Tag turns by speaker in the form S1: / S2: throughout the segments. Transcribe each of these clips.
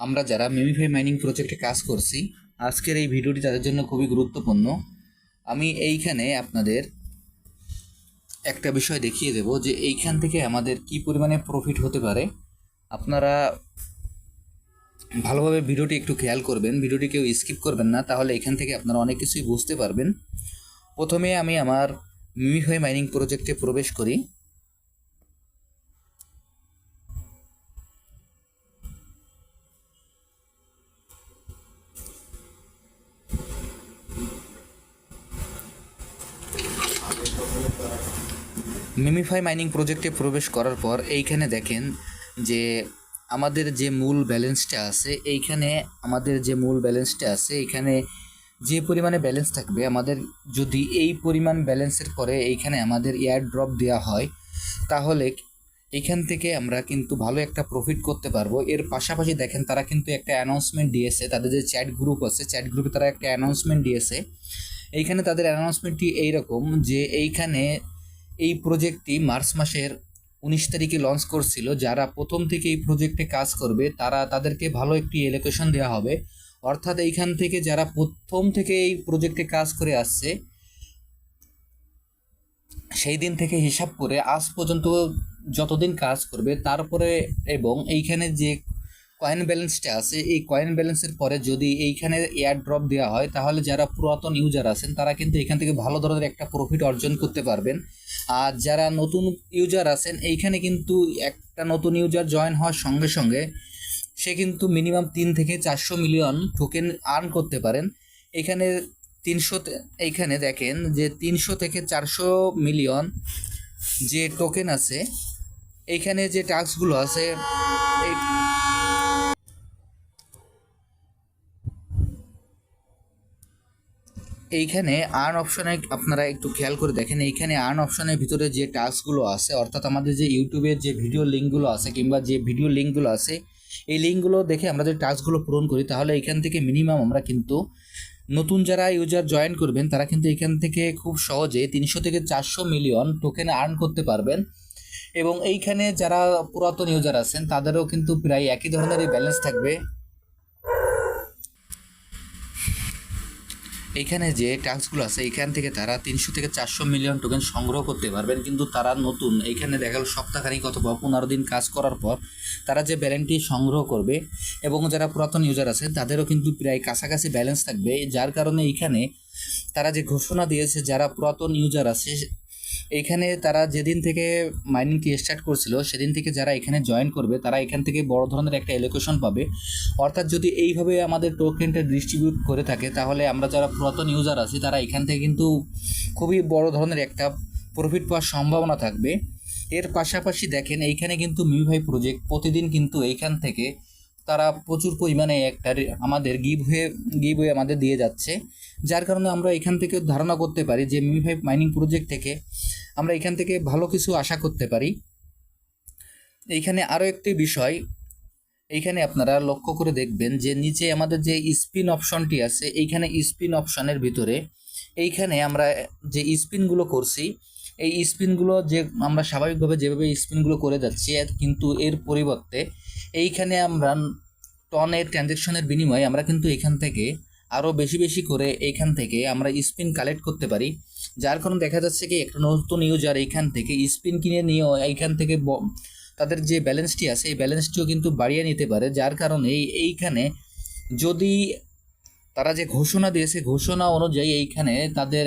S1: আমরা যারা MemeFi mining প্রজেক্টে কাজ করছি, আজকের এই ভিডিওটি তাদের জন্য খুবই গুরুত্বপূর্ণ। আমি এইখানে আপনাদের একটা বিষয় দেখিয়ে দেব যে এইখান থেকে আমাদের কি পরিমাণে প্রফিট হতে পারে। আপনারা ভালোভাবে ভিডিওটি একটু খেয়াল করবেন, ভিডিওটি কেউ স্কিপ করবেন না, তাহলে এখান থেকে আপনারা অনেক কিছুই বুঝতে পারবেন। প্রথমে আমি আমার মিমিফাই মাইনিং প্রজেক্টে প্রবেশ করি। মিমিফাই মাইনিং প্রজেক্টে প্রবেশ করার পর এইখানে দেখেন যে আমাদের যে মূল ব্যালেন্সটা আছে, এইখানে আমাদের যে মূল ব্যালেন্সটা আছে, এইখানে যে পরিমাণে ব্যালেন্স থাকবে, আমাদের যদি এই পরিমাণ ব্যালেন্সের পরে এইখানে আমাদের এয়ার ড্রপ দেওয়া হয়, তাহলে এইখান থেকে আমরা কিন্তু ভালো একটা প্রফিট করতে পারব। এর পাশাপাশি দেখেন তারা কিন্তু একটা অ্যানাউন্সমেন্ট দিয়েছে, তাদের যে চ্যাট গ্রুপ আছে চ্যাট গ্রুপে তারা একটা অ্যানাউন্সমেন্ট দিয়েছে এইখানে তাদের অ্যানাউন্সমেন্টটি এইরকম যে এইখানে এই প্রজেক্টটি মার্চ মাসের উনিশ তারিখে লঞ্চ করছিল। যারা প্রথম থেকে এই প্রজেক্টে কাজ করবে, তারা তাদেরকে ভালো একটি এলোকেশন দেওয়া হবে। অর্থাৎ এইখান থেকে যারা প্রথম থেকে এই প্রজেক্টে কাজ করে আসছে, সেই দিন থেকে হিসাব করে আজ পর্যন্ত যতদিন কাজ করবে, তারপরে এবং এইখানে যে কয়েন ব্যালেন্সটা আছে, এই কয়েন ব্যালেন্সের পরে যদি এইখানে এয়ার ড্রপ দেওয়া হয়, তাহলে যারা পুরাতন ইউজার আছেন, তারা কিন্তু এখান থেকে ভালো ধরনের একটা প্রফিট অর্জন করতে পারবেন। আর যারা নতুন ইউজার আছেন, এইখানে কিন্তু একটা নতুন ইউজার জয়েন হওয়ার সঙ্গে সঙ্গে সে কিন্তু মিনিমাম তিন থেকে চারশো মিলিয়ন টোকেন আর্ন করতে পারেন। এখানে তিনশো এইখানে দেখেন যে তিনশো থেকে চারশো মিলিয়ন যে টোকেন আছে, এইখানে যে টাস্কগুলো আছে, এই এইখানে আর্ন অপশনে আপনারা একটু খেয়াল করে দেখেন, এইখানে আর্ন অপশনের ভিতরে যে টাস্কগুলো আছে, অর্থাৎ আমাদের যে ইউটিউবের যে ভিডিও লিঙ্কগুলো আছে কিংবা যে ভিডিও লিঙ্কগুলো আছে, এই লিঙ্কগুলো দেখে আমরা যে টাস্কগুলো পূরণ করি, তাহলে এখান থেকে মিনিমাম আমরা কিন্তু নতুন যারা ইউজার জয়েন করবেন, তারা কিন্তু এখান থেকে খুব সহজে তিনশো থেকে চারশো মিলিয়ন টোকেন আর্ন করতে পারবেন। এবং এইখানে যারা পুরাতন ইউজার আছেন, তাদেরও কিন্তু প্রায় একই ধরনেরই ব্যালেন্স থাকবে। এইখানে যে টাস্কগুলো আছে, এখান থেকে তারা তিনশো থেকে চারশো মিলিয়ন টোকেন সংগ্রহ করতে পারবেন। কিন্তু তারা নতুন। এখানে দেখা গেল সপ্তাহখানিক অথবা পনেরো দিন কাজ করার পর তারা যে ব্যালেন্সটি সংগ্রহ করবে এবং যারা পুরাতন ইউজার আছে, তাদেরও কিন্তু প্রায় কাছাকাছি ব্যালেন্স থাকবে। যার কারণে এখানে তারা যে ঘোষণা দিয়েছে, যারা পুরাতন ইউজার আছে এইখানে তারা যেদিন থেকে মাইনিংটি স্টার্ট করছিল, সেদিন থেকে যারা এখানে জয়েন করবে, তারা এখান থেকে বড় ধরনের একটা এলোকেশন পাবে। অর্থাৎ যদি এইভাবে আমাদের টোকেনটা ডিস্ট্রিবিউট করে থাকে, তাহলে আমরা যারা পুরাতন ইউজার আছি, তারা এখান থেকে কিন্তু খুবই বড় ধরনের একটা প্রফিট পাওয়ার সম্ভাবনা থাকবে। এর পাশাপাশি দেখেন, এইখানে কিন্তু মিউভাই প্রজেক্ট প্রতিদিন কিন্তু এইখান থেকে তারা প্রচুর পরিমাণে একটা আমাদের গিভ হয়ে গিভ হয়ে আমাদের দিয়ে যাচ্ছে। যার কারণে আমরা এখান থেকে ধারণা করতে পারি যে মিউভাই মাইনিং প্রজেক্ট থেকে আমরা এখান থেকে ভালো কিছু আশা করতে পারি। এইখানে আরও একটি বিষয়, এইখানে আপনারা লক্ষ্য করে দেখবেন যে নিচে আমাদের যে স্পিন অপশনটি আছে, এইখানে স্পিন অপশনের ভিতরে, এইখানে আমরা যে স্পিনগুলো করছি, এই স্পিনগুলো যে আমরা স্বাভাবিকভাবে যেভাবে স্পিনগুলো করে যাচ্ছি কিন্তু এর পরিবর্তে এইখানে আমরা টনের ট্রানজ্যাকশনের বিনিময়ে আমরা কিন্তু এখান থেকে আরও বেশি বেশি করে এইখান থেকে আমরা স্পিন কালেক্ট করতে পারি। যার কারণে দেখা যাচ্ছে কি, একটা নতুন ইউজার এইখান থেকে স্পিন কিনে নিয়েও এইখান থেকে তাদের যে ব্যালেন্সটি আছে, এই ব্যালেন্সটিও কিন্তু বাড়িয়ে নিতে পারে। যার কারণে এই, এইখানে যদি তারা যে ঘোষণা দিয়েছে ঘোষণা অনুযায়ী এইখানে তাদের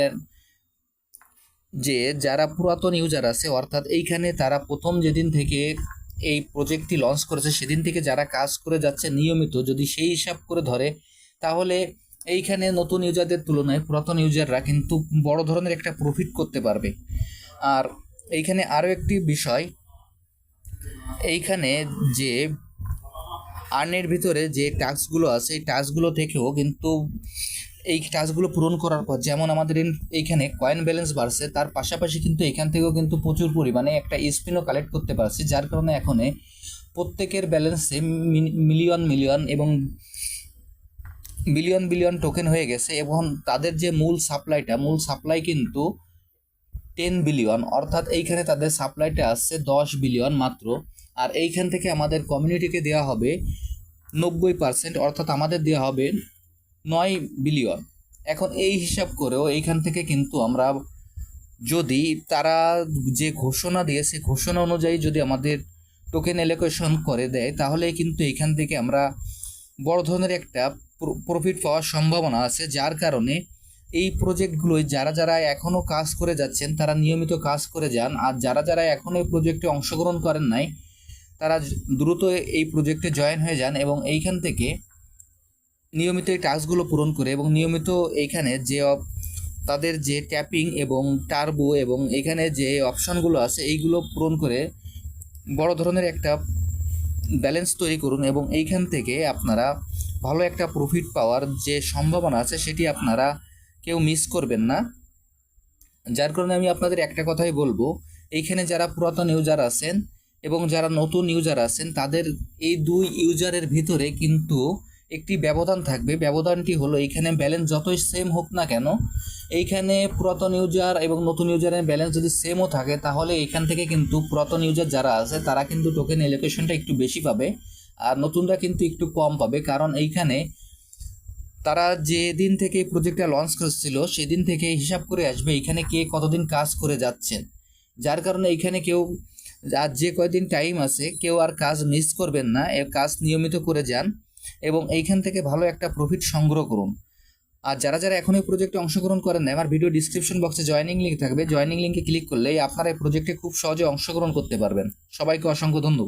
S1: যে যারা পুরাতন ইউজার আছে, অর্থাৎ এইখানে তারা প্রথম যেদিন থেকে এই প্রজেক্টটি লঞ্চ করেছে, সেদিন থেকে যারা কাজ করে যাচ্ছে নিয়মিত, যদি সেই হিসাব করে ধরে, তাহলে এইখানে নতুন ইউজারদের তুলনায় পুরাতন ইউজাররা কিন্তু বড় ধরনের একটা প্রফিট করতে পারবে। আর এইখানে আরও একটি বিষয়, এইখানে যে আর্নের ভিতরে যে টাস্কগুলো আছে এই টাস্কগুলো থেকেও কিন্তু এই টাস্কগুলো পূরণ করার পর, যেমন আমাদের এইখানে কয়েন ব্যালেন্স বাড়ছে, তার পাশাপাশি কিন্তু এখান থেকেও কিন্তু প্রচুর পরিমাণে একটা স্পিনও কালেক্ট করতে পারছি, যার কারণে এখন প্রত্যেকের ব্যালেন্সে মিলিয়ন মিলিয়ন এবং বিলিয়ন বিলিয়ন টোকেন হয়ে গেছে এবং তাদের যে মূল সাপ্লাইটা মূল সাপ্লাই কিন্তু টেন বিলিয়ন অর্থাৎ এইখানে তাদের সাপ্লাইটা আসছে দশ বিলিয়ন মাত্র। আর এইখান থেকে আমাদের কমিউনিটিকে দেওয়া হবে নব্বই পার্সেন্ট অর্থাৎ আমাদের দেওয়া হবে নয় বিলিয়ন এখন এই হিসাব করেও এইখান থেকে কিন্তু আমরা যদি তারা যে ঘোষণা দিয়েছে ঘোষণা অনুযায়ী যদি আমাদের টোকেন এলোকেশন করে দেয় তাহলে কিন্তু এখান থেকে আমরা বড় ধরনের একটা প্রফিট পাওয়ার সম্ভাবনা আছে, যার কারণে এই প্রজেক্টগুলোয় যারা যারা এখনও কাজ করে যাচ্ছেন, তারা নিয়মিত কাজ করে যান। আর যারা যারা এখনও এই প্রজেক্টে অংশগ্রহণ করেন নাই, তারা দ্রুত এই প্রজেক্টে জয়েন হয়ে যান এবং এইখান থেকে নিয়মিত এই টাস্কগুলো পূরণ করে এবং নিয়মিত এইখানে যে তাদের যে ট্যাপিং এবং টার্বো এবং এখানে যে অপশনগুলো আছে, এইগুলো পূরণ করে বড় ধরনের একটা ব্যালেন্স তৈরি করুন এবং এইখান থেকে আপনারা ভালো একটা প্রফিট পাওয়ার যে সম্ভাবনা আছে, সেটি আপনারা কেউ মিস করবেন না। যার কারণে আমি আপনাদের একটা কথাই বলব, এইখানে যারা পুরাতন ইউজার আছেন এবং যারা নতুন ইউজার আছেন, তাদের এই দুই ইউজারের ভিতরে কিন্তু একটি ব্যবধান থাকবে। ব্যবধানটি হলো, এইখানে ব্যালেন্স যতই সেম হোক না কেন, এইখানে পুরাতন ইউজার এবং নতুন ইউজারের ব্যালেন্স যদি সেমও থাকে, তাহলে এইখান থেকে কিন্তু পুরাতন ইউজার যারা আছে, তারা কিন্তু টোকেন এলোকেশনটা একটু বেশি পাবে। আর নতুনরা কিন্তু একটু কম পাবে, কারণ এইখানে তারা যেদিন থেকে প্রজেক্টটা লঞ্চ করছিল, সেদিন থেকে হিসাব করে আসবে এখানে কে কতদিন কাজ করে যাচ্ছেন। যার কারণে এইখানে কেউ, আর যে কয়দিন টাইম আছে, কেউ আর কাজ মিস করবেন না এর কাজ নিয়মিত করে যান এবং এইখান থেকে ভালো একটা প্রফিট সংগ্রহ করুন। আর যারা যারা এখন এই প্রজেক্টে অংশগ্রহণ করেন না আমার ভিডিও ডিসক্রিপশন বক্সে জয়েনিং লিঙ্ক থাকবে। জয়েনিং লিঙ্কে ক্লিক করলেই আপনারা এই প্রজেক্টে খুব সহজে অংশগ্রহণ করতে পারবেন। সবাইকে অসংখ্য ধন্যবাদ।